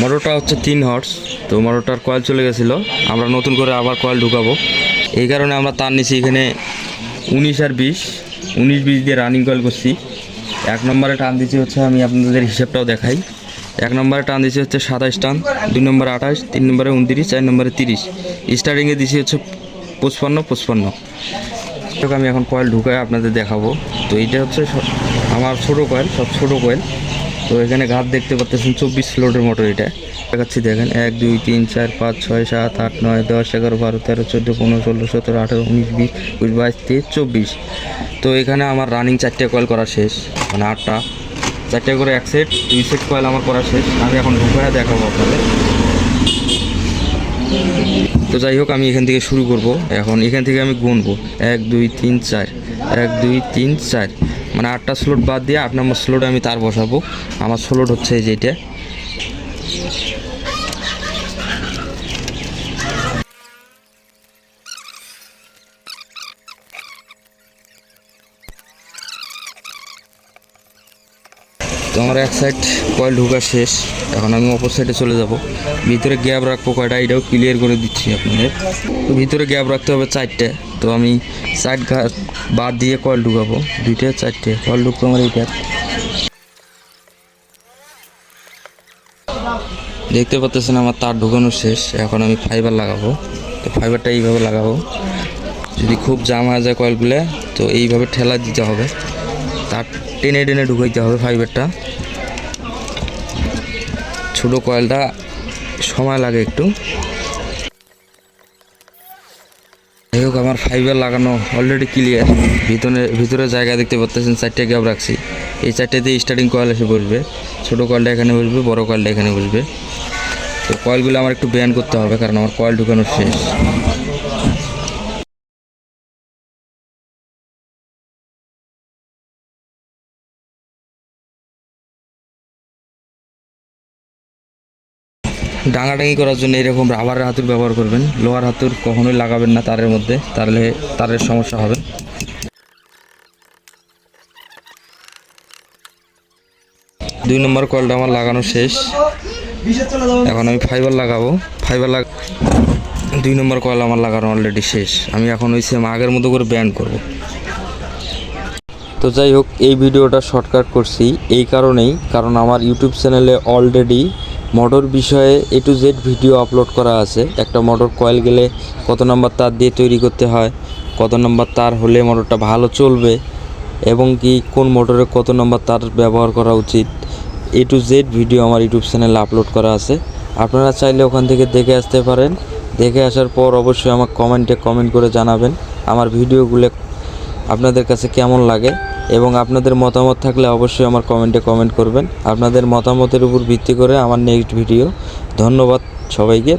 মোটরটা হচ্ছে তিন হর্স, তো মোটরটার কয়েল চলে গেছিল। আমরা নতুন করে আবার কয়েল ঢুকাবো। এই কারণে আমরা তার নিচে এখানে উনিশ আর বিশ, উনিশ বিশ দিয়ে রানিং কয়েল করছি। এক নম্বরে টান দিচ্ছি হচ্ছে আমি আপনাদের হিসাবটাও দেখাই। এক নম্বরে টান দিচ্ছি হচ্ছে সাতাশ টান, দুই নম্বরে আঠাশ তিন নম্বরে উনত্রিশ, চার নম্বরে তিরিশ। স্টার্টিংয়ে দিচ্ছি হচ্ছে পঁচপান্ন পঁচপান্ন। আমি এখন কয়েল ঢুকায় আপনাদের দেখাবো। তো এইটা হচ্ছে আমার ছোটো কয়েল, সব ছোটো কয়েল। তো এখানে ঘাত দেখতে পাচ্ছেন চব্বিশ স্লোটের মোটর এটা। দেখাচ্ছি, দেখেন, এক, দুই, তিন, চার, পাঁচ, ছয়, সাত, আট, নয়, দশ, এগারো, বারো, তেরো, চোদ্দ, পনেরো, ষোলো, সতেরো, আঠেরো, উনিশ, বিশ, একুশ, বাইশ, তেইশ, চব্বিশ। তো এখানে আমার রানিং চারটে কয়েল করা শেষ মানে আটটা। চারটে করে এক সেট দুই সেট কয়েল আমার করা শেষ। আমি এখন ঢুকায় দেখাবো আপনাদের। তো যাই হোক, আমি এখান থেকে শুরু করব। এখন এখান থেকে আমি গুনবো। এক, দুই, তিন, চার। এক, দুই, তিন, চার। মানে আটটা স্লোট বাদ দিয়ে আট নম্বর স্লোটে আমি তার বসাবো। আমার স্লোট হচ্ছে এই যেটা তো আমার এক সাইড কয়েল ঢোকা শেষ। এখন আমি অপর সাইডে চলে যাব। ভিতরে গ্যাপ রাখব কয়টা, এটাও ক্লিয়ার করে দিচ্ছি আপনাদের। ভিতরে গ্যাপ রাখতে হবে চারটে। তো আমি সাইড ঘাট বাদ দিয়ে কয়েল ঢুকাবো। দুইটা, চারটে। কয়েল ঢুকবো আমার এইটা দেখতে পাচ্ছেন আমার তার ঢুকানো শেষ। এখন আমি ফাইবার লাগাবো। তো ফাইবারটা এইভাবে লাগাবো। যদি খুব জাম হয়ে যায় কয়েলগুলো তো এইভাবে ঠেলা দিতে হবে। তার টেনে টেনে ঢুকাইতে হবে ফাইবারটা ছোটো কয়েলটা সময় লাগে একটু। যাই হোক, আমার ফাইবার লাগানো অলরেডি ক্লিয়ার ভিতরে ভিতরে জায়গা দেখতে পাচ্ছেন চারটে গ্যাপ রাখছি। এই চারটেতে স্টার্টিং কয়েল এসে বসবে। ছোটো কয়েলটা এখানে বসবে, বড় কয়েলটা এখানে বসবে। তো কয়েলগুলো আমার একটু ব্যান করতে হবে, কারণ আমার কয়েল ঢুকানো শেষ। ডাঙাডাঙি করার জন্য এরকম রাবারের হাতুর ব্যবহার করবেন। লোহার হাতুর কখনোই লাগাবেন না তারের মধ্যে, তাহলে তারের সমস্যা হবে। দুই নম্বর কলটা আমার লাগানো শেষ। এখন আমি ফাইবার লাগাবো। ফাইবার লাগ দুই নম্বর কয়েল আমার লাগানো অলরেডি শেষ। আমি এখন ওই সেম আগের মতো করে ব্যান্ড করব। তো যাই হোক, এই ভিডিওটা শর্টকাট করছি। এই কারণেই, কারণ আমার ইউটিউব চ্যানেলে অলরেডি মোটর বিষয়ে A to Z video upload করা আছে। একটা মোটর কয়েল গেলে কত নম্বর তার দিয়ে তৈরি করতে হয়, কত নম্বর তার হলে মোটরটা ভালো চলবে এবং কি কোন মোটরে কত নম্বর তার ব্যবহার করা উচিত। এ টু জেড ভিডিও আমার ইউটিউব চ্যানেলে আপলোড করা আছে। আপনারা চাইলে ওখান থেকে দেখে আসতে পারেন। দেখে আসার পর অবশ্যই আমার কমেন্টে কমেন্ট করে জানাবেন। আমার ভিডিওগুলো আপনাদের কাছে কেমন লাগে? এবং আপনাদের মতামত থাকলে অবশ্যই আমার কমেন্টে কমেন্ট করবেন। আপনাদের মতামতের উপর ভিত্তি করে আমার নেক্সট ভিডিও ধন্যবাদ সবাইকে